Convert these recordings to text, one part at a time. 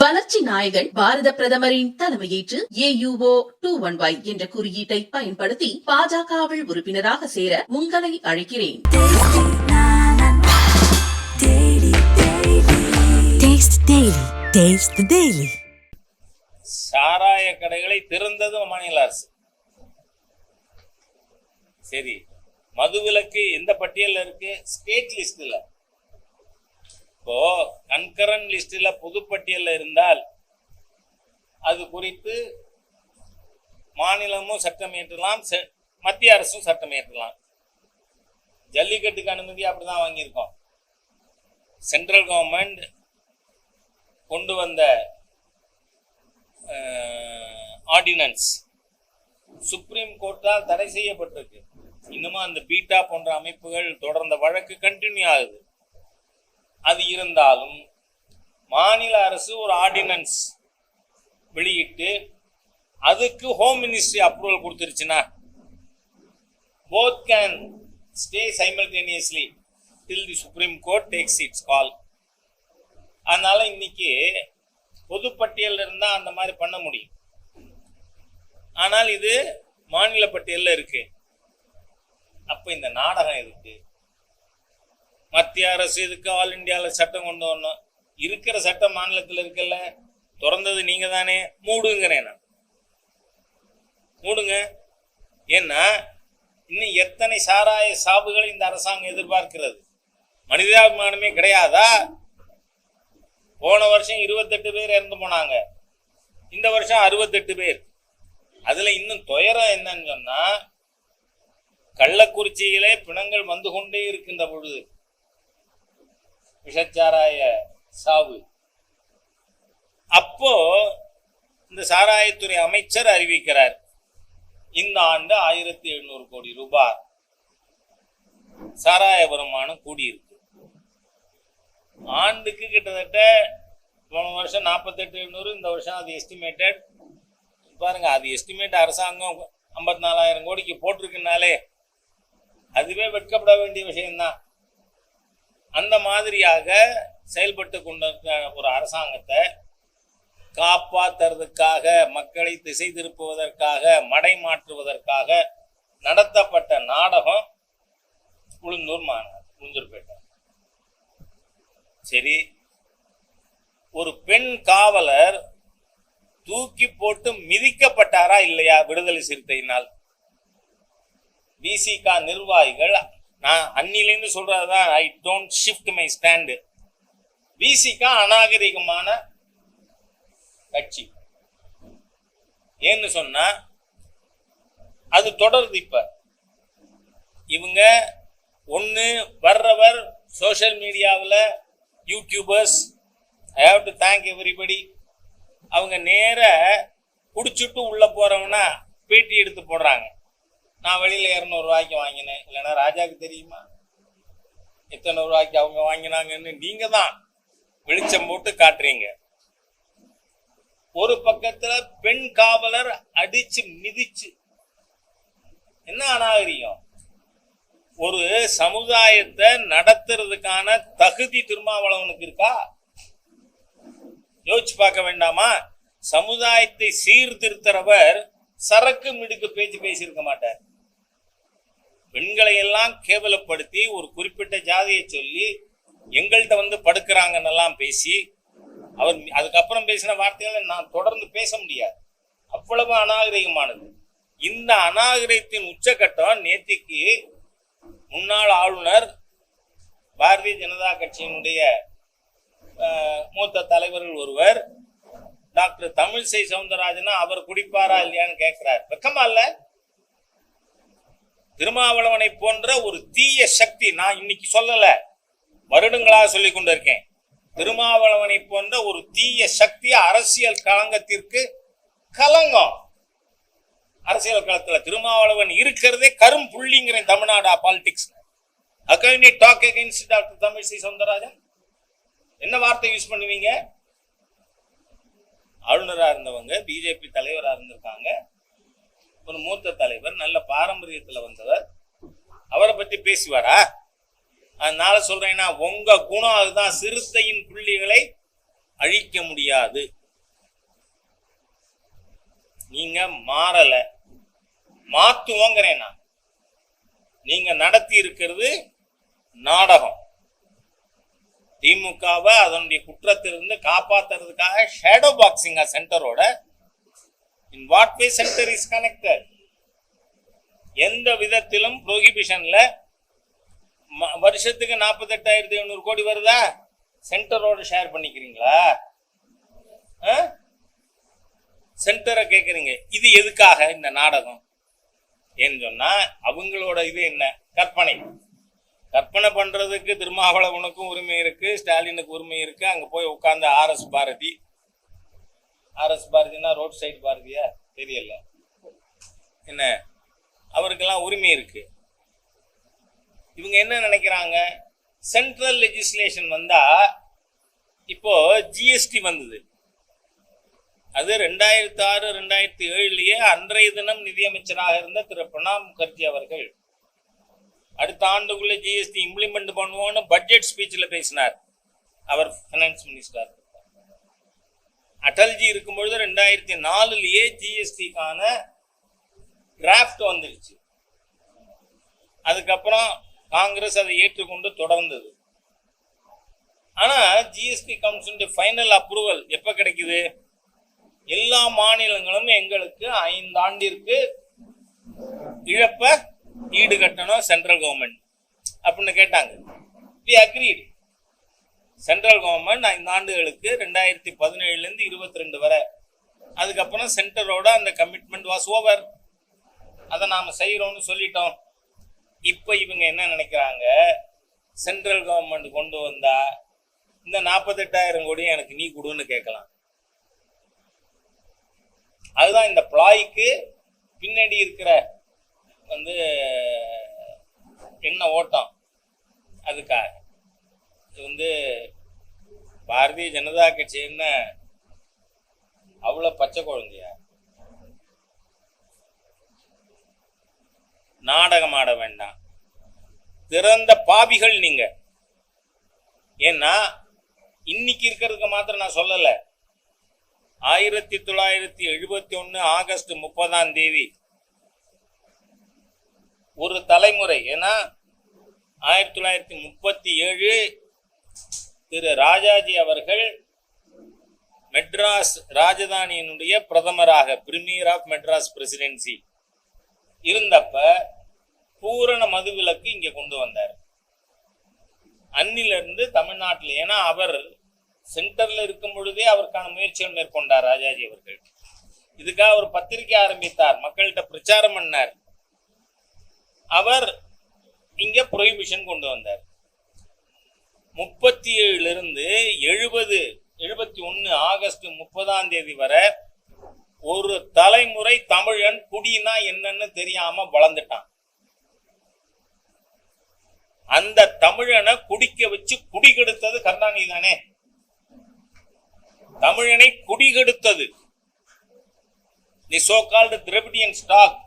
வளர்ச்சி நாயகன் பாரத பிரதமரின் தலைமையேற்று ஏயுஓ டூ ஒன் ஒய் என்ற குறியீட்டை பயன்படுத்தி பாஜகவில் உறுப்பினராக சேர உங்களை அழைக்கிறேன் Taste Daily. Taste the Daily. சாராய கடைகளை திறந்ததும் மாநில அரசு சரி மதுவிலக்கு எந்த பட்டியல்ல இருக்கு ஸ்டேட் லிஸ்ட்ல இப்போ கன்கரன் லிஸ்டில் பொதுப்பட்டியலில் இருந்தால் அது குறித்து மாநிலமும் சட்டம் இயற்றலாம் செ- மத்திய அரசும் சட்டம் இயற்றலாம். ஜல்லிக்கட்டுக்கு அனுமதி அப்படிதான் வாங்கியிருக்கோம். சென்ட்ரல் கவர்மெண்ட் கொண்டு வந்த ஆர்டினன்ஸ் சுப்ரீம் கோர்ட்டால் தடை செய்யப்பட்டிருக்கு. இன்னமும் அந்த பீட்டா போன்ற அமைப்புகள் தொடர்ந்த வழக்கு கண்டினியூ ஆகுது. அது இருந்தாலும் மாநில அரசு ஒரு ஆர்டினன்ஸ் வெளியிட்டு அதுக்கு home ministry approval கொடுத்துருச்சுன்னா both can stay simultaneously till the supreme court takes its call அதனால இன்னைக்கு பொதுப்பட்டியலில் இருந்தால் அந்த மாதிரி பண்ண முடியும். ஆனால் இது மாநில பட்டியலில் இருக்கு. அப்போ இந்த நாடகம் இருக்கு மத்திய அரசு இதுக்கு ஆல் இந்தியாவில் சட்டம் கொண்டு வரணும். இருக்கிற சட்டம் மாநிலத்தில் இருக்கல திறந்தது நீங்கள் தானே மூடுங்கிறேன் நான். மூடுங்க. ஏன்னா இன்னும் எத்தனை சாராய சாவுகளை இந்த அரசாங்கம் எதிர்பார்க்கிறது? மனிதாபிமானமே கிடையாதா? போன வருஷம் இருபத்தெட்டு பேர் இறந்து போனாங்க. இந்த வருஷம் அறுபத்தெட்டு பேர். அதில் இன்னும் துயரம் என்னன்னு சொன்னால் கள்ளக்குறிச்சியிலே பிணங்கள் வந்து கொண்டே இருக்கின்ற பொழுது விஷச்சாராய சாவு. அப்போ இந்த சாராயத்துறை அமைச்சர் அறிவிக்கிறார். இந்த ஆண்டு ஆயிரத்தி எழுநூறு கோடி ரூபாய் சாராய வருமானம் கூடியிருக்கு. ஆண்டுக்கு கிட்டத்தட்ட போன வருஷம் நாற்பத்தெட்டு எழுநூறு இந்த வருஷம் அது எஸ்டிமேட்டட் பாருங்க அது எஸ்டிமேட் அரசாங்கம் ஐம்பத்தி நாலாயிரம் கோடிக்கு போட்டிருக்குனாலே அதுவே வெட்கப்பட வேண்டிய விஷயம்தான். அந்த மாதிரியாக செயல்பட்டு கொண்டிருக்க ஒரு அரசாங்கத்தை காப்பாற்றுறதுக்காக மக்களை திசை திருப்புவதற்காக மடை மாற்றுவதற்காக நடத்தப்பட்ட நாடகம் உளுந்தூர் மாநகர் உளுந்தூர்பேட்டை சரி ஒரு பெண் காவலர் தூக்கி போட்டு மிதிக்கப்பட்டாரா இல்லையா விடுதலை சிறுத்தையினால்? விசிகா நிர்வாகிகள் நான் அன்னிலேருந்து சொல்றதுதான் I don't shift my stand Visika அநாகரிகமான கட்சி. ஏன்னு சொன்னா அது தொடருது இப்ப. இவங்க ஒன்று வர்றவர் சோஷியல் மீடியாவில் YouTubers I have to thank everybody அவங்க நேர குடிச்சுட்டு உள்ளே போகிறவனா பேட்டி எடுத்து போடுறாங்க. நான் வெளியில் இரநூறுவாய்க்கு வாங்கினேன். இல்லைன்னா ராஜாவுக்கு தெரியுமா? எத்தனை ரூபாய்க்கு அவங்க வாங்கினாங்கன்னு? நீங்கள் தான் வெளிச்சம் போட்டு காட்டுறீங்க. ஒரு பக்கத்துல பெண் காவலர் அடிச்சு மிதிச்சு. என்ன அநாகரிகம்? ஒரு சமுதாயத்தை நடத்துறதுக்கான தகுதி திருமாவளவனுக்கு இருக்கா? யோசிச்சு பார்க்க வேண்டாமா? சமுதாயத்தை சீர்திருத்துறவர் சரக்கு மிடுக்கு பேச்சு பேசியிருக்க மாட்டார். பெண்களை எல்லாம் கேவலப்படுத்தி ஒரு குறிப்பிட்ட ஜாதியை சொல்லி எங்கள்கிட்ட வந்து படுக்கிறாங்கன்னெல்லாம் பேசி அவர் அதுக்கப்புறம் பேசின வார்த்தைகளை நான் தொடர்ந்து பேச முடியாது. அவ்வளவு அநாகரிகமானது. இந்த அநாகரிகத்தின் உச்சகட்டம் நேத்திக்கு முன்னாள் ஆளுநர் பாரதிய ஜனதா கட்சியினுடைய மூத்த தலைவர்கள் ஒருவர் டாக்டர் தமிழிசை சவுந்தரராஜனா அவர் குடிப்பாரா இல்லையான்னு கேட்கிறார். வெக்கமா இல்லை? திருமாவளவனை போன்ற ஒரு தீய சக்தி நான் இன்னைக்கு சொல்லல. வருடங்களாக சொல்லிக் கொண்டிருக்கேன். திருமாவளவனை போன்ற ஒரு தீய சக்தி அரசியல் களங்கத்திற்கு கலங்கம். அரசியல் களத்துல திருமாவளவன் இருக்கிறதே கரும் புள்ளிங்கிறேன் தமிழ்நாடா politics அகைனி talk against doctor Tamilisai Soundararajan? என்ன வார்த்தை யூஸ் பண்ணுவீங்க? ஆளுநராக இருந்தவங்க பிஜேபி தலைவராக இருந்திருக்காங்க. ஒரு மூத்த தலைவர் நல்ல பாரம்பரியத்துல வந்தவர். அவரை பத்தி பேசுவாரா? அதனால சொல்றேன்னா உங்க குணம் அதுதான். சிறுத்தையின் புள்ளிகளை அழிக்க முடியாது. நீங்க மாறல. மாத்துவோங்கிறேன் நான். நீங்க நடத்தி இருக்கிறது நாடகம். திமுகவை அதனுடைய குற்றத்திலிருந்து காப்பாத்துறதுக்காக ஷேடோ பாக்ஸிங்கா சென்டரோட in what way centre is connected எந்த விதத்திலும் ப்ரோஹிபிஷன்ல வருஷத்துக்கு நாற்பத்தெட்டாயிரத்தி எழுநூறு கோடி வருதா? சென்டரோட ஷேர் பண்ணிக்கிறீங்களா? சென்டரை கேட்குறீங்க இது எதுக்காக இந்த நாடகம்? ஏன்னு சொன்னா அவங்களோட இது என்ன? கற்பனை. கற்பனை பண்றதுக்கு திருமாவளவனுக்கும் உரிமை இருக்கு ஸ்டாலினுக்கு உரிமை இருக்கு. அங்க போய் உட்கார்ந்து ஆர்எஸ் பாரதி ஆர்எஸ் பாரதினா ரோட் சைடு பாரதியா? தெரியல. என்ன? அவருக்கெல்லாம் உரிமை இருக்கு. இவங்க என்ன நினைக்கிறாங்க? சென்ட்ரல் லெஜிஸ்லேஷன் வந்தா இப்போ ஜிஎஸ்டி வந்தது. அது ரெண்டாயிரத்தி ஆறு ரெண்டாயிரத்தி ஏழுலயே அன்றைய தினம் நிதியமைச்சராக இருந்த திரு பிரணாப் முகர்ஜி அவர்கள் அடுத்த ஆண்டுக்குள்ள ஜிஎஸ்டி இம்ப்ளிமெண்ட் பண்ணுவோம்னு பட்ஜெட் ஸ்பீச்சில் பேசினார். அவர் ஃபைனான்ஸ் மினிஸ்டர் அடல்ஜி இருக்கும்பொழுது ரெண்டாயிரத்தி நாலுலயே ஜிஎஸ்டிக்கான டிராஃப்ட் வந்துருச்சு. அதுக்கப்புறம் காங்கிரஸ் அதை ஏற்றுக்கொண்டு தொடர்ந்தது. ஆனால் ஜிஎஸ்டி கவுன்சிலுடைய ஃபைனல் அப்ரூவல் எப்போ கிடைக்குது? எல்லா மாநிலங்களும் எங்களுக்கு ஐந்தாண்டிற்கு இழப்ப ஈடு கட்டணும் சென்ட்ரல் கவர்மெண்ட் அப்படின்னு கேட்டாங்க. வி அக்ரீடு சென்ட்ரல் கவர்மெண்ட் ஐந்து ஆண்டுகளுக்கு ரெண்டாயிரத்தி பதினேழுலேருந்து இருபத்தி ரெண்டு வரை. அதுக்கப்புறம் சென்டரோட அந்த கமிட்மெண்ட் வாஸ் ஓவர் அதை நாம் செய்கிறோம்னு சொல்லிட்டோம். இப்போ இவங்க என்ன நினைக்கிறாங்க? சென்ட்ரல் கவர்மெண்ட் கொண்டு வந்தா இந்த நாற்பத்தெட்டாயிரம் கோடி எனக்கு நீ கொடுன்னு கேட்கலாம். அதுதான் இந்த பிளாய்க்கு பின்னாடி இருக்கிற வந்து என்ன ஓட்டம்? அதுக்காக. இது வந்து பாரதிய ஜனதா கட்சின்னு அவ்வளோ பச்சை குழந்தையா? நாடகம் ஆட வேண்டாம். திறந்த பாவிகள் நீங்க. ஏன்னா இன்னைக்கு இருக்கிறதுக்கு மாத்திரம் நான் சொல்லலை. ஆயிரத்தி தொள்ளாயிரத்தி எழுபத்தி ஒன்று ஆகஸ்ட் முப்பதாம் தேதி ஒரு தலைமுறை. ஏன்னா ஆயிரத்தி தொள்ளாயிரத்தி முப்பத்தி ஏழு திரு ராஜாஜி அவர்கள் மெட்ராஸ் ராஜதானியினுடைய பிரதமராக பிரிமியர் ஆஃப் மெட்ராஸ் பிரசிடென்சி இருந்தப்ப பூரண மதுவிலக்கு இங்க கொண்டு வந்தார். அன்னிலிருந்து தமிழ்நாட்டில் ஏன்னா அவர் சென்டர்ல இருக்கும் பொழுதே அவருக்கான முயற்சிகள் மேற்கொண்டார் ராஜாஜி அவர்கள். இதுக்காக ஒரு பத்திரிகை ஆரம்பித்தார் மக்கள்கிட்ட பிரச்சாரம் பண்ணார். அவர் இங்க ப்ரொஹிபிஷன் கொண்டு வந்தார். முப்பத்தி ஏழுல இருந்து எழுபது எழுபத்தி ஒன்னு ஆகஸ்ட் முப்பதாம் தேதி வரை ஒரு தலைமுறை தமிழன் குடினா என்னன்னு தெரியாம வளர்ந்துட்டான். அந்த தமிழனை குடிக்க வச்சு குடிகெடுத்தது கருணாநிதி தானே? தமிழனை குடிகெடுத்தது. The so called Dravidian stock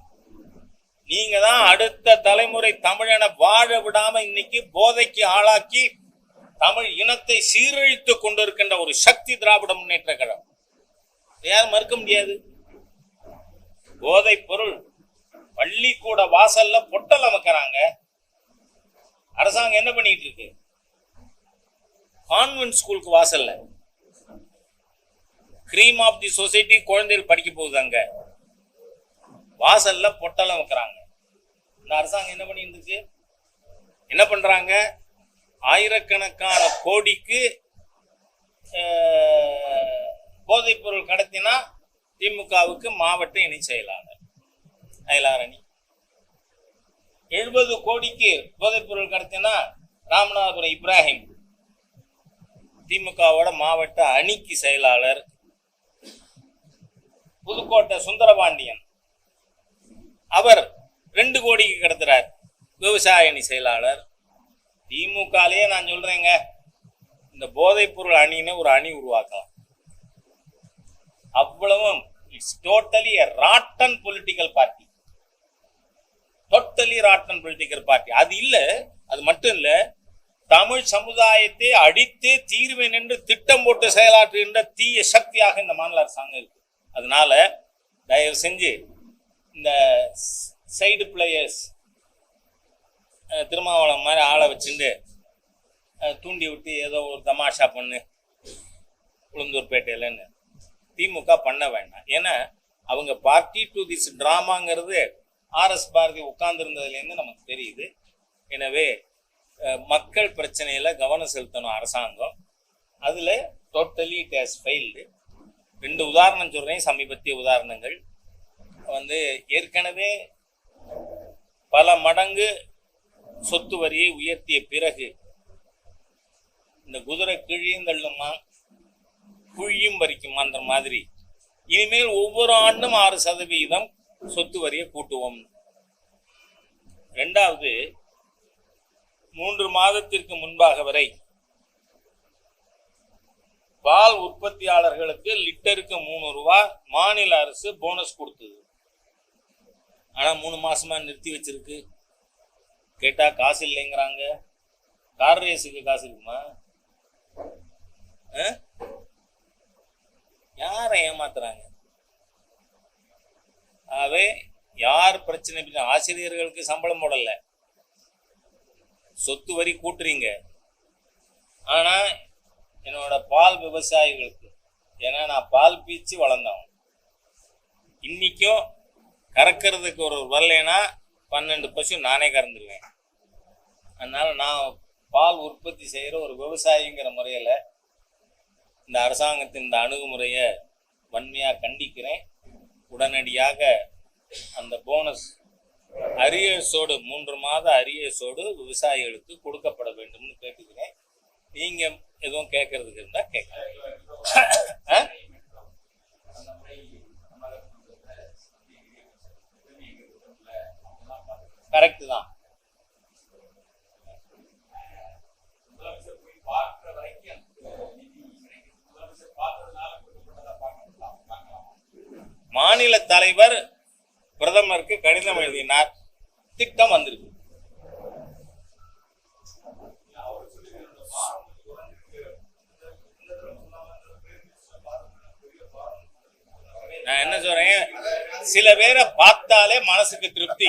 நீங்க தான் அடுத்த தலைமுறை தமிழனை வாழ விடாம இன்னைக்கு போதைக்கு ஆளாக்கி தமிழ் இனத்தை சீரழித்துக் கொண்டிருக்கின்ற ஒரு சக்தி திராவிட முன்னேற்ற கழகம். யாரும் மறுக்க முடியாது. போதை பொருள் பள்ளிக்கூட வாசல்ல பொட்டல் அமைக்கிறாங்க. அரசாங்கம் என்ன பண்ணிட்டு இருக்கு? கான்வென்ட் ஸ்கூலுக்கு வாசல்ல. கிரீம் ஆஃப் தி சொசைட்டி குழந்தைகள் படிக்க போகுது அங்க. வாசல்ல பொட்டலம் வைக்கிறாங்க இந்த அரசாங்கம் என்ன பண்ணிட்டு இருக்கு? என்ன பண்றாங்க? ஆயிரக்கணக்கான கோடிக்கு போதைப்பொருள் கடத்தினா திமுகவுக்கு மாவட்ட இணை செயலாளர். அயலாரணி. எழுபது கோடிக்கு போதைப்பொருள் கடத்தினா ராமநாதபுரம் இப்ராஹிம். திமுகவோட மாவட்ட அணிக்கு செயலாளர். புதுக்கோட்டை சுந்தரபாண்டியன். அவர் ரெண்டு கோடிக்கு கடத்துறார். விவசாய அணி செயலாளர். திமுகலயே நான் சொல்றேங்க. இந்த போதைப் பொருள் அணின்னு ஒரு அணி உருவாக்கலாம். அவ்வளவும் it's totally rotten political party totally rotten political party அது இல்ல அது மட்டும் இல்ல தமிழ் சமுதாயத்தை அடித்தே தீர்வேன் என்று திட்டம் போட்டு செயலாற்றுகின்ற தீய சக்தியாக இந்த மாநில அரசாங்கம் இருக்கு. அதனால தயவு செஞ்சு இந்த சைடு பிளேயர்ஸ் திருமாவளம் மாதிரி ஆளை வச்சுட்டு தூண்டி விட்டு ஏதோ ஒரு தமாஷா பண்ணு உளுந்தூர்பேட்டையிலன்னு திமுக பண்ண வேண்டாம். ஏன்னா அவங்க பார்ட்டி டு திஸ் ட்ராமாங்கிறது ஆர்எஸ் பாரதி உட்கார்ந்துருந்ததுலேருந்து நமக்கு தெரியுது. எனவே மக்கள் பிரச்சனையில் கவனம் செலுத்தணும் அரசாங்கம். அதில் டோட்டலி இட் ஹேஸ் ஃபெயில்டு ரெண்டு உதாரணம் சொல்கிறேன் சமீபத்திய உதாரணங்கள். வந்து ஏற்கனவே பல மடங்கு சொத்து வரியை உயர்த்திய பிறகு இந்த குதிரை கிழியும் தள்ளுமா குழியும் பறிக்குமான்ற மாதிரி. இனிமேல் ஒவ்வொரு ஆண்டும் ஆறு சதவீதம் சொத்து வரியை கூட்டுவோம். ரெண்டாவது மூன்று மாதத்திற்கு முன்பாக வரை பால் உற்பத்தியாளர்களுக்கு லிட்டருக்கு மூணு ரூபா மாநில அரசு போனஸ் கொடுத்தது. ஆனால் மூணு மாசமா நிறுத்தி வச்சிருக்கு. கேட்டா காசு இல்லைங்கிறாங்க. கார் ரேஸுக்கு காசு இருக்குமா? ஆ? யாரை ஏமாத்துறாங்க? ஆகவே யார் பிரச்சனை ஆசிரியர்களுக்கு சம்பளம் போடல. சொத்து வரி கூட்டுறீங்க. ஆனா என்னோட பால் விவசாயிகளுக்கு ஏன்னா நான் பால் பீச்சு வளர்ந்தவன். இன்னைக்கும் கறக்கிறதுக்கு ஒரு வரலைன்னா பன்னெண்டு பசு நானே கறந்துருவேன். அதனால் நான் பால் உற்பத்தி செய்கிற ஒரு விவசாயிங்கிற முறையில் இந்த அரசாங்கத்தின் இந்த அணுகுமுறையை வன்மையாக கண்டிக்கிறேன். உடனடியாக அந்த போனஸ் அரியர்ஸோடு மூன்று மாத அரியர்ஸோடு விவசாயிகளுக்கு கொடுக்கப்பட வேண்டும்னு கேட்டுக்கிறேன். நீங்கள் எதுவும் கேட்கறதுக்கு இருந்தால் கேட்கலாம் கரெக்ட் தான் மாநில தலைவர் பிரதமருக்கு கடிதம் எழுதினார் திட்டம் வந்திருக்கு நான் என்ன சொல்றேன் சில பேரை பார்த்தாலே மனசுக்கு திருப்தி.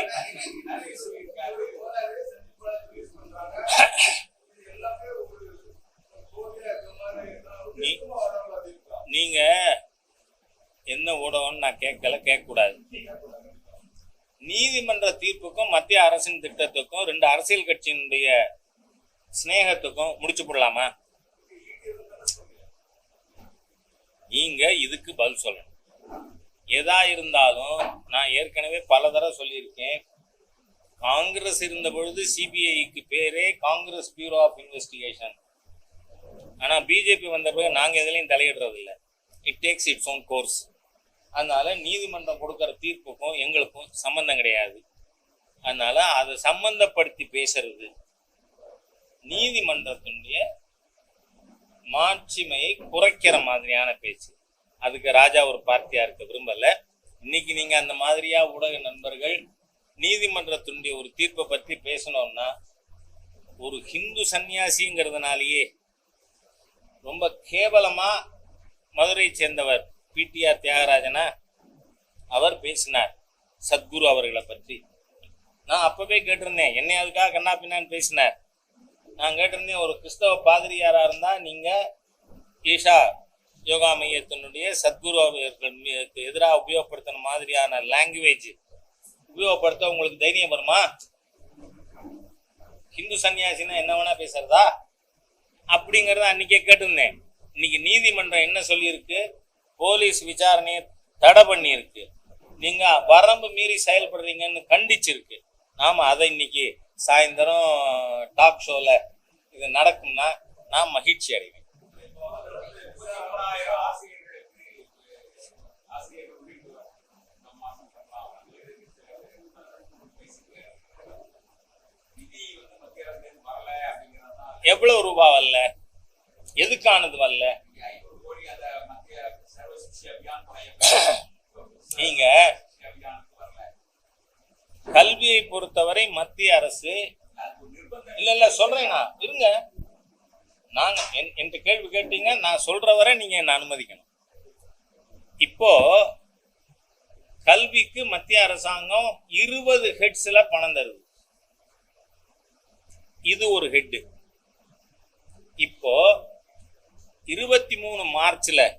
நீங்க என்ன ஊடகம்னு நான் கேட்கல கேட்கக்கூடாது. நீதிமன்ற தீர்ப்புக்கும் மத்திய அரசின் திட்டத்துக்கும் ரெண்டு அரசியல் கட்சியினுடைய சிநேகத்துக்கும் முடிச்சு போடலாமா? நீங்க இதுக்கு பதில் சொல்லணும். எதா இருந்தாலும் நான் ஏற்கனவே பல தடவை சொல்லியிருக்கேன். காங்கிரஸ் இருந்த பொழுது சிபிஐக்கு பேரே காங்கிரஸ் பியூரோ ஆஃப் இன்வெஸ்டிகேஷன் ஆனால் பிஜேபி வந்த பிறகு நாங்கள் எதுலையும் தலையிடுறதில்ல. It takes its own course அதனால நீதிமன்றம் கொடுக்குற தீர்ப்புக்கும் எங்களுக்கும் சம்மந்தம் கிடையாது. அதனால அதை சம்பந்தப்படுத்தி பேசுறது நீதிமன்றத்தினுடைய மாட்சிமையை குறைக்கிற மாதிரியான பேச்சு. அதுக்கு ராஜா ஒரு பார்ட்டியாக இருக்க விரும்பலை. இன்னைக்கு நீங்கள் அந்த மாதிரியாக ஊடக நண்பர்கள் நீதிமன்றத்தினுடைய ஒரு தீர்ப்பை பற்றி பேசணும்னா ஒரு ஹிந்து சன்னியாசிங்கிறதுனாலேயே ரொம்ப கேவலமாக மதுரை சேர்ந்தவர் பிடிஆர் தியாகராஜனா அவர் பேசினார் சத்குரு அவர்களை பற்றி. நான் அப்பவே கேட்டிருந்தேன் என்னை அதுக்காக கண்ணா பின்னான்னு பேசினார். நான் கேட்டிருந்தேன் ஒரு கிறிஸ்தவ பாதிரியாராக இருந்தால் நீங்கள் ஈஷா யோகா மையத்தினுடைய சத்குரு அவர்களுக்கு எதிராக உபயோகப்படுத்தின மாதிரியான லாங்குவேஜ் உபயோகப்படுத்த உங்களுக்கு தைரியம் வருமா? ஹிந்து சன்னியாசினா என்ன வேணா பேசுறதா? அப்படிங்கறத அன்னைக்கே கேட்டிருந்தேன். இன்னைக்கு நீதிமன்றம் என்ன சொல்லியிருக்கு? போலீஸ் விசாரணையை தடை பண்ணியிருக்கு. நீங்க வரம்பு மீறி செயல்படுறீங்கன்னு கண்டிச்சிருக்கு. நாம அதை இன்னைக்கு சாயந்தரம் டாக் ஷோல இது நடக்கும்னா நான் மகிழ்ச்சி அடைவேன். எவ்வளவு ரூபா வரல? எதுக்கானது வரல? நீங்க கல்வியை பொறுத்தவரை மத்திய அரசு இல்ல இல்ல சொல்றேன் நான். இருங்க. என்- என்கிட்ட கேள்வி கேட்டீங்க நான் சொல்ற வரை நீங்க என்ன அனுமதிக்கணும். இப்போ கல்விக்கு மத்திய அரசாங்கம் இருபது ஹெட்ஸ்ல பணம் தருது. இது ஒரு ஹெட் இப்போ இருபத்தி மூணு மார்ச்ல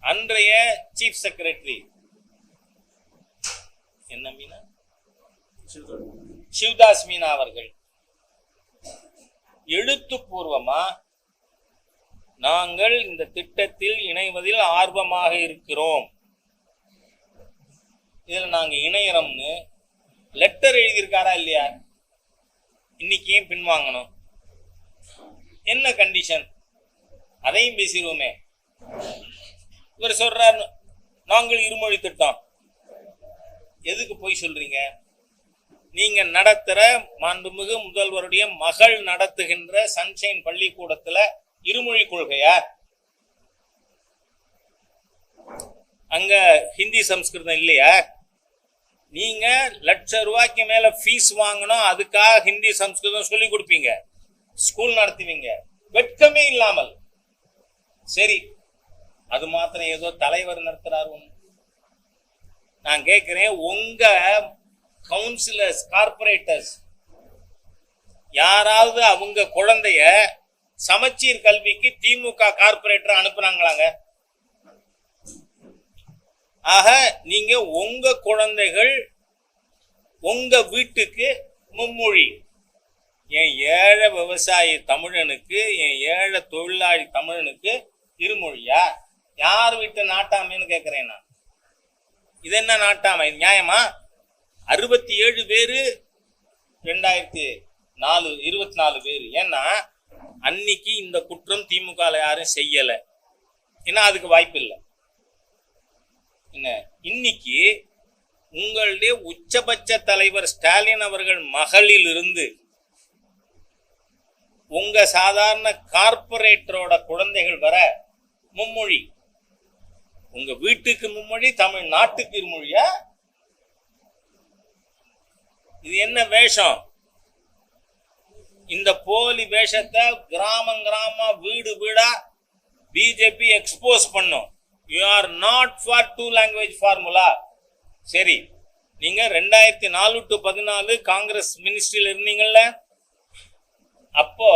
அன்றைய சீஃப் செக்ரட்டரி என்ன மீனா. சிவதாஸ் மீனா அவர்கள். எழுத்துப்பூர்வமா நாங்கள் இந்த திட்டத்தில் இணைவதில் ஆர்வமாக இருக்கிறோம். இதில் நாங்கள் இணையறோம்னு லெட்டர் எழுதியிருக்காரா இல்லையா? இன்னைக்கு ஏன் பின்வாங்கணும் என்ன கண்டிஷன் அதையும் பேசிடுவோமே. இவர் சொல்றாரு நாங்கள் இருமொழி திட்டம். எதுக்கு போய் சொல்றீங்க? நீங்க நடத்துற மாண்புமிகு முதல்வருடைய மகள் நடத்துகின்ற சன்ஷைன் பள்ளிக்கூடத்துல இருமொழி கொள்கையா? அங்க ஹிந்தி சம்ஸ்கிருதம் இல்லையா? நீங்க லட்ச ரூபாய்க்கு மேல ஃபீஸ் வாங்கணும் அதுக்காக ஹிந்தி சம்ஸ்கிருதம் சொல்லி கொடுப்பீங்க. ஸ்கூல் நடத்துவீங்க. வெட்கமே இல்லாமல். சரி அது மாத்திரம் ஏதோ தலைவர் நடத்துறாரு நான் கேட்கிறேன் உங்க கவுன்சிலர்ஸ் கார்பரேட்டர்ஸ் யாராவது அவங்க குழந்தைய சமச்சீர் கல்விக்கு திமுக கார்பரேட்டர் அனுப்புனாங்களாங்க? ஆக நீங்க உங்க குழந்தைகள் உங்க வீட்டுக்கு மும்மொழி. என் ஏழை விவசாயி தமிழனுக்கு என் ஏழை தொழிலாளி தமிழனுக்கு இருமொழியா? யார் வீட்டு நாட்டாமைன்னு கேட்குறேன் நான். இது என்ன நாட்டாமை? நியாயமா? அறுபத்தி ஏழு பேரு ரெண்டாயிரத்தி நாலு இருபத்தி நாலு பேர். ஏன்னா அன்னைக்கு இந்த குற்றம் திமுக யாரும் செய்யலை. ஏன்னா அதுக்கு வாய்ப்பு இல்லை என்ன? இன்னைக்கு உங்களுடைய உச்சபட்ச தலைவர் ஸ்டாலின் அவர்கள் மகளிலிருந்து உங்க சாதாரண கார்பரேட்டரோட குழந்தைகள் வர மும்மொழி. உங்க வீட்டுக்கு மும்மொழி தமிழ் நாட்டுக்கு மொழியா இது என்ன வேஷம்? இந்த போலி வேஷத்தை கிராமம் கிராம வீடு வீடா பிஜேபி எக்ஸ்போஸ் பண்ணும். You are not for two language formula சரி நீங்க ரெண்டாயிரத்தி நாலு டு பதினாலு காங்கிரஸ் மினிஸ்ட்ரியில் இருந்தீங்கல்ல? அப்போ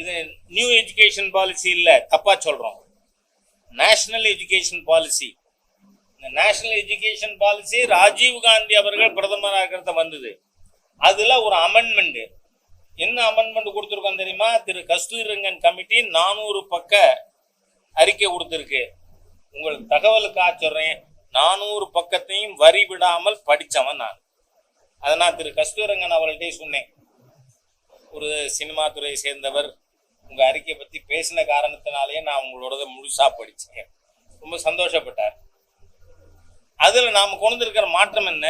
இது நியூ எஜுகேஷன் பாலிசி இல்லை தப்பா சொல்றோம். National education policy national education policy Rajiv Gandhi அவர்கள் பிரதமராக இருக்கிறத வந்தது. அதில் ஒரு அமெண்ட்மெண்ட்டு என்ன அமெண்ட்மெண்ட் கொடுத்துருக்கோம் தெரியுமா? திரு கஸ்தூரிரங்கன் கமிட்டி நானூறு பக்க அறிக்கை கொடுத்துருக்கு. உங்களுக்கு தகவலுக்காக சொல்கிறேன் நானூறு பக்கத்தையும் வரி விடாமல் படித்தவன் நான். அதை நான் திரு கஸ்தூரங்கன் அவர்கள்ட்டே சொன்னேன். ஒரு சினிமா துறையை சேர்ந்தவர். உங்கள் அறிக்கையை பற்றி பேசின காரணத்தினாலேயே நான் உங்களோட முழுசாக படித்தேன் ரொம்ப சந்தோஷப்பட்டார். அதில் நாம் கொண்டு இருக்கிற மாற்றம் என்ன?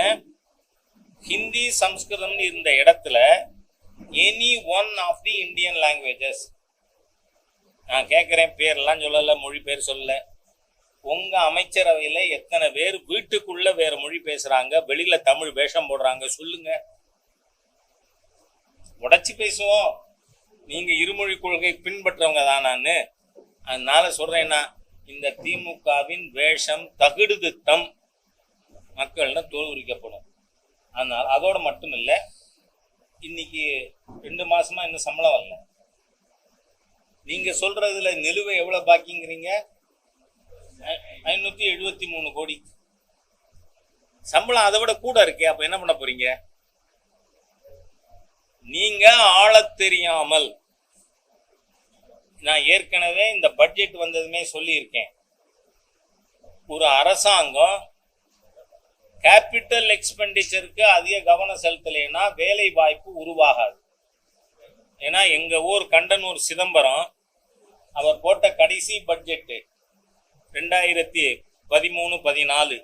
ஹிந்தி சம்ஸ்கிருதம்னு இருந்த இடத்துல any one of the Indian languages நான் கேட்குறேன் பேர்லாம் சொல்லலை மொழி பேர் சொல்லலை. உங்கள் அமைச்சரவையில் எத்தனை பேர் வீட்டுக்குள்ளே வேறு மொழி பேசுகிறாங்க வெளியில் தமிழ் வேஷம் போடுறாங்க சொல்லுங்க. உடச்சி பேசுவோம். நீங்கள் இருமொழி கொள்கை பின்பற்றவங்க தான் நான் அதனால சொல்கிறேன்னா இந்த திமுகவின் வேஷம் தகுடு திட்டம் மக்கள்ல தோல் உரிக்கப்படும் அதனால் அதோட மட்டும் இல்லை இன்னைக்கு ரெண்டு மாசமா இன்னும் சம்பளம் வரல. நீங்க சொல்றதுல நிலுவை எவ்வளவு பாக்கிங்கிறீங்க? ஐநூத்தி எழுபத்தி மூணு கோடி. சம்பளம் அதை விட கூட இருக்கே அப்ப என்ன பண்ண போறீங்க? நீங்க ஆள தெரியாமல் நான் ஏற்கனவே இந்த பட்ஜெட் வந்ததுமே சொல்லியிருக்கேன். ஒரு அரசாங்கம் கேபிட்டல் எக்ஸ்பெண்டிச்சருக்கு அதிக கவனம் செலுத்தலைன்னா வேலை வாய்ப்பு உருவாகாது. ஏன்னா எங்கள் ஊர் கண்டனூர் சிதம்பரம் அவர் போட்ட கடைசி பட்ஜெட்டு ரெண்டாயிரத்தி பதிமூணு பதினாலு.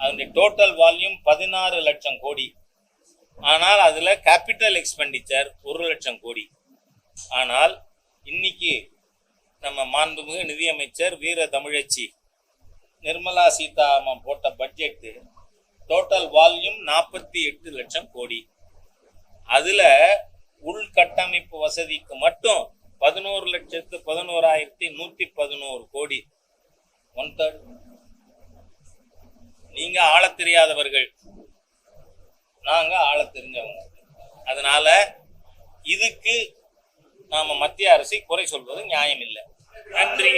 அதனுடைய டோட்டல் வால்யூம் பதினாறு லட்சம் கோடி. ஆனால் அதில் கேபிட்டல் எக்ஸ்பெண்டிச்சர் ஒரு லட்சம் கோடி. ஆனால் இன்னைக்கு நம்ம மாண்புமிகு நிதியமைச்சர் வீர தமிழச்சி நிர்மலா சீதாராமன் போட்ட பட்ஜெட்டு டோட்டல் வால்யூம் நாற்பத்தி எட்டு லட்சம் கோடி. அதில் உள்கட்டமைப்பு வசதிக்கு மட்டும் பதினோரு லட்சத்து பதினோராயிரத்தி நூத்தி பதினோரு கோடி. ஒன் தேர்ட் நீங்க ஆள தெரியாதவர்கள். நாங்க ஆள தெரிஞ்சவங்க. அதனால இதுக்கு நாம மத்திய அரசை குறை சொல்வது நியாயம் இல்லை நன்றி.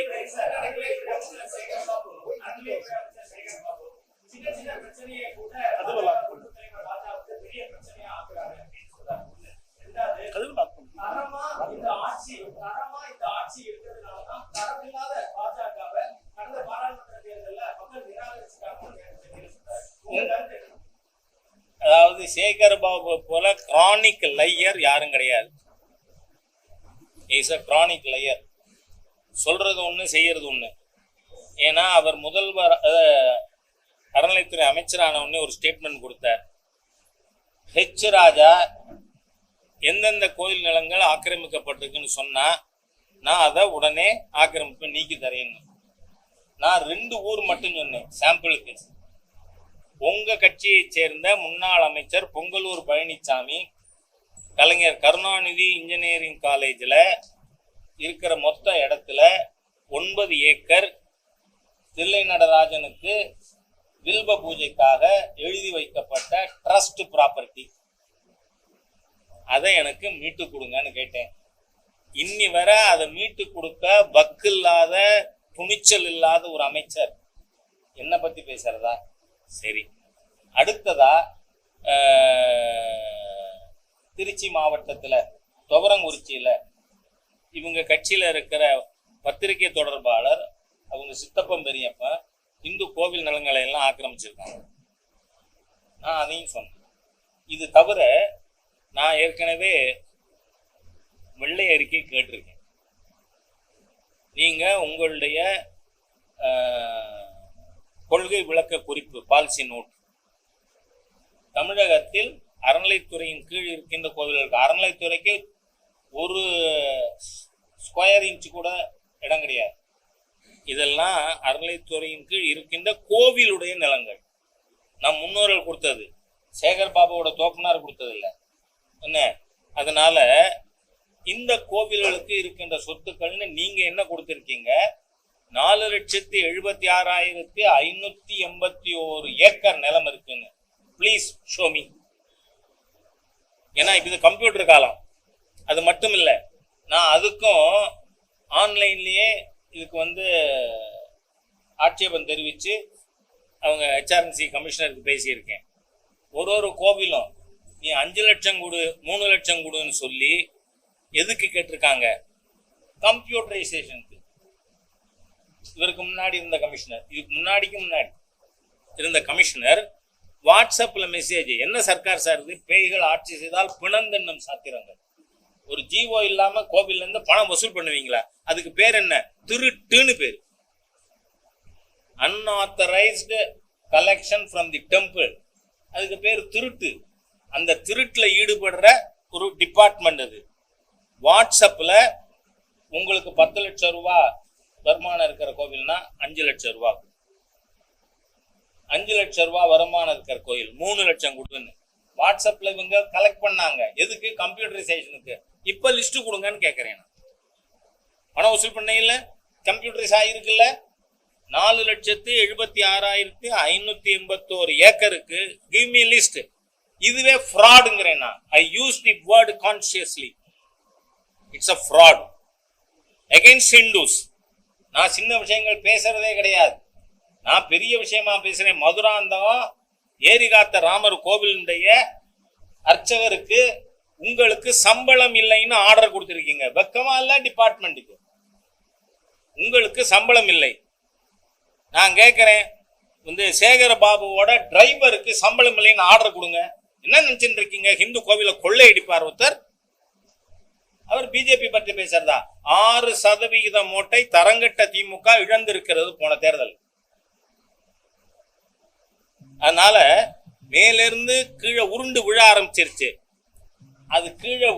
அதாவது சேகர் பாபு போல கிரானிக் லையர் யாரும் கிடையாது. இஸ் அ கிரானிக் லையர் சொல்றது ஒண்ணு செய்யறது ஒண்ணு. ஏன்னா அவர் முதல்வர் அறநிலைத்துறை அமைச்சரான உடனே ஒரு ஸ்டேட்மெண்ட் கொடுத்தார் ஹெச் ராஜா எந்தெந்த கோயில் நிலங்கள் ஆக்கிரமிக்கப்பட்டிருக்குன்னு சொன்னால் நான் அதை உடனே ஆக்கிரமிப்பு நீக்கி தரேன்னு. நான் ரெண்டு ஊர் மட்டும் சொன்னேன் சாம்பிளுக்கு உங்கள் கட்சியைச் சேர்ந்த முன்னாள் அமைச்சர் பொங்கலூர் பழனிசாமி கலைஞர் கருணாநிதி இன்ஜினியரிங் காலேஜில் இருக்கிற மொத்த இடத்துல ஒன்பது ஏக்கர் தில்லை நடராஜனுக்கு பில்ப பூஜைக்காக எழுதி வைக்கப்பட்ட ட்ரஸ்ட் ப்ராப்பர்ட்டி அதை எனக்கு மீட்டு கொடுங்கன்னு கேட்டேன். இன்னி வர அதை மீட்டு கொடுக்க பக்கு இல்லாத துணிச்சல் இல்லாத ஒரு அமைச்சர். என்னை பற்றி பேசுறதா? சரி. அடுத்ததா திருச்சி மாவட்டத்தில் துவரங்குறிச்சியில் இவங்க கட்சியில் இருக்கிற பத்திரிகை தொடர்பாளர் அவங்க சித்தப்பன் பெரியப்பன் இந்து கோவில் நிலங்களை எல்லாம் ஆக்கிரமிச்சிருக்காங்க. நான் அதையும் சொன்னேன். இது தவிர நான் ஏற்கனவே வெள்ளை அறிக்கை கேட்டிருக்கேன். நீங்கள் உங்களுடைய கொள்கை விளக்க குறிப்பு பாலிசி நோட் தமிழகத்தில் அறநிலைத்துறையின் கீழ் இருக்கின்ற கோவில்களுக்கு அறநிலைத்துறைக்கு ஒரு ஸ்கொயர் இன்ச் கூட இடம் கிடையாது. இதெல்லாம் அறநிலைத்துறையின் கீழ் இருக்கின்ற கோவிலுடைய நிலங்கள். நம் முன்னோர்கள் கொடுத்தது. சேகர் பாபாவோட தோப்பனார் கொடுத்தது இல்லை என்ன? அதனால இந்த கோவில்களுக்கு இருக்கின்ற சொத்துக்கள்னு நீங்க என்ன கொடுத்துருக்கீங்க? நாலு லட்சத்தி எழுபத்தி ஆறாயிரத்தி ஐநூத்தி எண்பத்தி ஓரு ஏக்கர் நிலம் இருக்குன்னு. ப்ளீஸ் ஷோமி ஏன்னா இப்போ இது கம்ப்யூட்டர் காலம். அது மட்டும் இல்லை. நான் அதுக்கும் ஆன்லைன்லேயே இதுக்கு வந்து ஆட்சேபம் தெரிவித்து அவங்க ஹெச்ஆர்என்சி கமிஷனருக்கு பேசியிருக்கேன். ஒரு ஒரு கோவிலும் நீ அஞ்சு லட்சம் கொடு மூணு லட்சம் கொடுன்னு சொல்லி எதுக்கு கேட்டிருக்காங்க? கம்ப்யூட்டரைசேஷனுக்கு இவருக்கு முன்னாடி இருந்த கமிஷனர் இதுக்கு முன்னாடிக்கு முன்னாடி இருந்த கமிஷனர் வாட்ஸ்அப்பில் மெசேஜ் என்ன சர்க்கார் சார் இது? பேய்கள் ஆட்சி செய்தால் பிணந்தென்னும் சாத்திரங்கள். ஒரு ஜீவோ இல்லாம கோவில்ல இருந்து பணம் வசூல் பண்ணுவீங்களா? அதுக்கு பேர் என்ன? திருட்டுன்னு பேர். Unauthorised collection from the temple அதுக்கு பேர் திருட்டு. அந்த திருட்டில் ஈடுபடுற ஒரு டிபார்ட்மெண்ட் அது. வாட்ஸ்அப்பில் உங்களுக்கு பத்து லட்சம் ரூபா வருமானம் இருக்கிற கோவில்னா அஞ்சு லட்சம் ரூபா. அஞ்சு லட்சம் ரூபா வருமானம் இருக்கிற கோயில் மூணு லட்சம் கொடுன்னு. வாட்ஸ்அப்ல இவங்க கலெக்ட் பண்ணாங்க. எதுக்கு? கம்ப்யூட்டரைசேஷனுக்கு இப்போ லிஸ்ட் கொடுங்கன்னு கேட்குறேன் நான். பணம் வசூல் பண்ணையில் கம்ப்யூட்டரைஸ் ஆகிருக்குல்ல நாலு லட்சத்து எழுபத்தி ஆறாயிரத்தி ஐநூத்தி எண்பத்தோரு ஏக்கருக்கு கிவ் மீ லிஸ்ட் இதுவே ஃப்ராடுங்கிறேன் நான். I use the word consciously it's a fraud against Hindus நான் சின்ன விஷயங்கள் பேசுறதே கிடையாது. நான் பெரிய விஷயமா பேசுறேன். மதுராந்தகம் ஏரிகாத்த ராமர் கோவிலுடைய அர்ச்சகருக்கு உங்களுக்கு சம்பளம் இல்லைன்னு ஆர்டர் கொடுத்துருக்கீங்க. வெக்கமா இல்ல டிபார்ட்மெண்ட்டுக்கு? உங்களுக்கு சம்பளம் இல்லை. நான் கேட்குறேன் வந்து சேகர பாபுவோட டிரைவருக்கு சம்பளம் இல்லைன்னு ஆர்டர் கொடுங்க. என்ன நினச்சிட்டு இருக்கீங்க? ஹிந்து கோவில கொள்ளையடிப்பார் ஒருத்தர். அவர் பிஜேபி பற்றி பேசுறதா? ஆறு சதவிகித மூட்டை தரங்கட்ட திமுக இழந்திருக்கிறது போன தேர்தல். அதனால மேலிருந்து கீழே உருண்டு விழ ஆரம்பிச்சிருச்சு. அது கீழே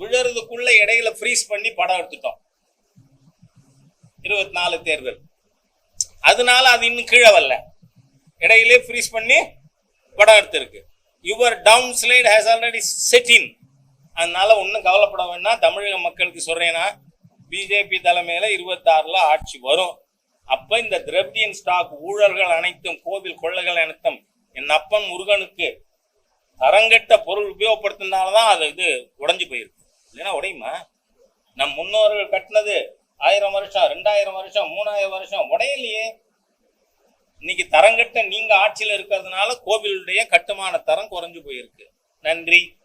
விழறதுக்குள்ள இடையில ஃப்ரீஸ் பண்ணி படம் எடுத்துட்டோம். இருபத்தி நாலு தேர்தல். அதனால அது இன்னும் கீழே வரல. இடையிலே ஃப்ரீஸ் பண்ணி படம் எடுத்திருக்கு. Your down slide has already set in அதனால ஒன்றும் கவலைப்பட வேண்டாம். தமிழக மக்களுக்கு சொல்றேன்னா பிஜேபி தலைமையில இருபத்தாறுல ஆட்சி வரும். அப்ப இந்த திரவிடியன் ஸ்டாக் ஊழல்கள் அனைத்தும் கோவில் கொள்ளைகள் அனைத்தும் என் அப்பன் முருகனுக்கு தரங்கெட்ட பொருள் உபயோகப்படுத்தினால்தான் அது இது உடஞ்சி போயிருக்கு. இல்லைன்னா உடையுமா? நம் முன்னோர்கள் கட்டினது ஆயிரம் வருஷம் ரெண்டாயிரம் வருஷம் மூணாயிரம் வருஷம் உடையலையே. இன்னைக்கு தரங்கெட்ட நீங்க ஆட்சியில் இருக்கிறதுனால கோவிலுடைய கட்டுமான தரம் குறைஞ்சு போயிருக்கு. நன்றி.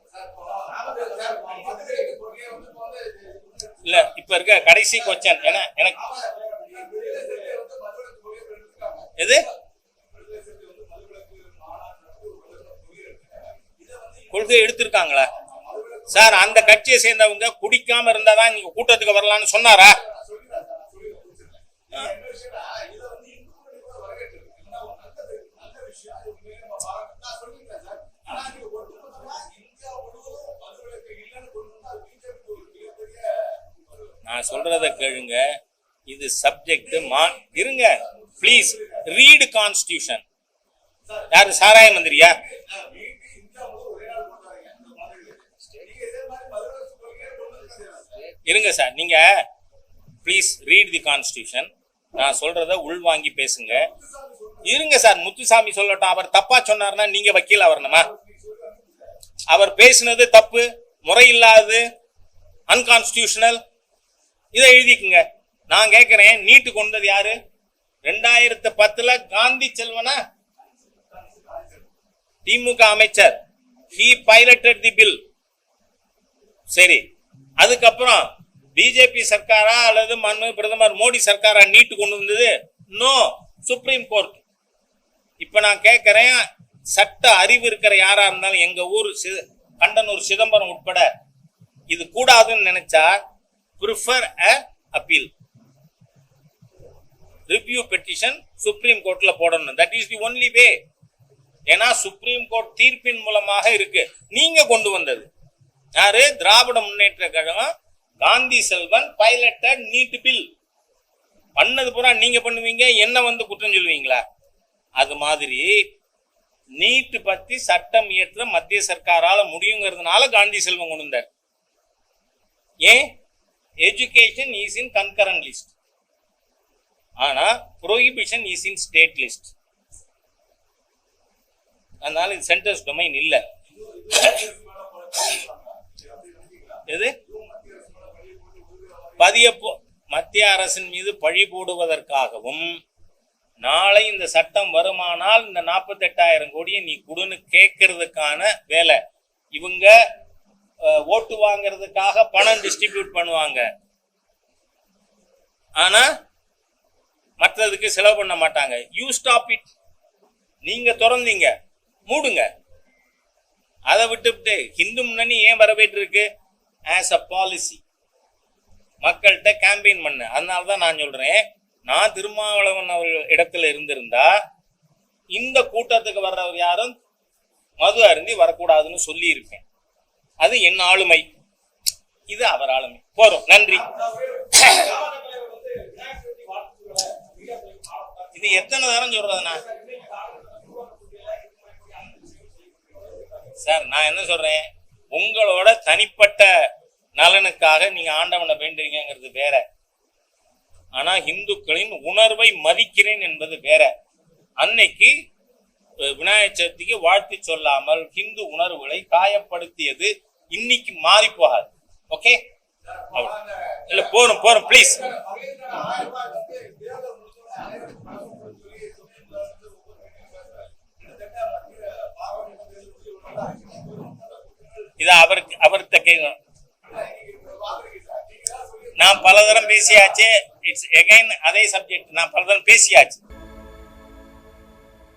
இல்ல இப்ப இருக்க கடைசி கொச்சன் ஏன்னா எனக்கு எது? கொள்கையை எடுத்திருக்காங்களா? சார் அந்த கட்சியை சேர்ந்தவங்க குடிக்காம இருந்தாதான் நீங்க கூட்டத்துக்கு வரலாம்னு சொன்னாரா? நான் சொல்றத கேளுங்க. இது சப்ஜெக்ட் மா இருங்க. ப்ளீஸ் ரீடு கான்ஸ்டியூஷன் யாரு சாராய மந்திரியா? இருங்க சார் நீங்க ப்ளீஸ் ரீட் தி கான்ஸ்டியூஷன் நான் சொல்றத உள்வாங்கி பேசுங்க. இருங்க சார் முத்துசாமி சொல்லட்டும் அவர் தப்பா சொன்னார்னா நீங்க வக்கீலா வரணுமா அவர் பேசினது தப்பு முறையில்லாதது அன்கான்ஸ்டியூஷனல் இதை எழுதிக்குங்க. நான் கேட்கிறேன் நீட்டு கொண்டது யாரு? ரெண்டாயிரத்து பத்துல காந்தி செல்வனா? திமுக அமைச்சர். ஹி பைலட்டட் தி பில் சரி. அதுக்கப்புறம் பிஜேபி சர்க்காரா அல்லது மன்மு பிரதமர் மோடி சர்க்காரா நீட்டு கொண்டு வந்தது? நோ சுப்ரீம் கோர்ட் இப்போ நான் கேட்குறேன் சட்ட அறிவு இருக்கிற யாராக இருந்தாலும் எங்கள் ஊர் சி- கண்டனூர் சிதம்பரம் உட்பட இது கூடாதுன்னு நினைச்சா prefer a appeal review petition supreme கோர்ட்ல போடணும். That is the only way ஏன்னா சுப்ரீம் கோர்ட் தீர்ப்பின் மூலமாக இருக்கு. நீங்க கொண்டு வந்தது. யாரு? Dravida Munnetra Kazhagam Gandhi Selvan piloted NEET bill. பண்ணது பூரா நீங்க பண்ணுவீங்க என்ன வந்து குற்றம் சொல்லுவீங்களா? அது மாதிரி நீட்டு பத்தி சட்டம் இயற்ற மத்திய சர்க்காரால முடியுங்கிறதுனால காந்தி செல்வம் கொண்டு வந்தார். ஏன்? Education is in concurrent list ஆனா prohibition is in state list அதனால இது சென்டர்ஸ் டொமைன் இல்லை. எது? பதிய மத்திய அரசின் மீது பழி போடுவதற்காகவும் நாளை இந்த சட்டம் வருமானால் இந்த நாற்பத்தெட்டாயிரம் கோடியை நீ கொடுன்னு கேட்கறதுக்கான வேலை. இவங்க ஓட்டு வாங்கிறதுக்காக பணம் டிஸ்ட்ரிபியூட் பண்ணுவாங்க. ஆனா மற்றதுக்கு செலவு பண்ண மாட்டாங்க. யூ ஸ்டாப் இட் நீங்க திறந்தீங்க. மூடுங்க. அதை விட்டுவிட்டு ஹிந்து முன்னணி ஏன் வரவேற்று இருக்கு ஆஸ் அ பாலிசி மக்கள்கிட்ட கேம்பெயின் பண்ண. அதனால தான் நான் சொல்கிறேன் நான் திருமாவளவன் அவர்கள் இடத்துல இருந்திருந்தா இந்த கூட்டத்துக்கு வர்றவர் யாரும் மது அருந்தி வரக்கூடாதுன்னு சொல்லியிருப்பேன். அது என் ஆளுமை. இது அவர் ஆளுமை. போறோம். நன்றி. இது எத்தனை தரம் சொல்றதுண்ணா சார் நான் என்ன சொல்றேன்? உங்களோட தனிப்பட்ட நலனுக்காக நீங்க ஆண்டவனை வேண்டுறீங்கிறது வேற. ஆனா இந்துக்களின் உணர்வை மதிக்கிறேன் என்பது வேற. அன்னைக்கு விநாயகர் சதுர்த்திக்கு வாழ்த்து சொல்லாமல் ஹிந்து உணர்வுகளை காயப்படுத்தியது இன்னைக்கு மாறி போகாது ஓகே இல்ல போறோம் போறோம் ப்ளீஸ் இது அவருக்கு அவர்கிட்ட கேட்கணும் நான் பலதரம் பேசியாச்சு. இட்ஸ் எகைன் அதே சப்ஜெக்ட் நான் பலதரம் பேசியாச்சு.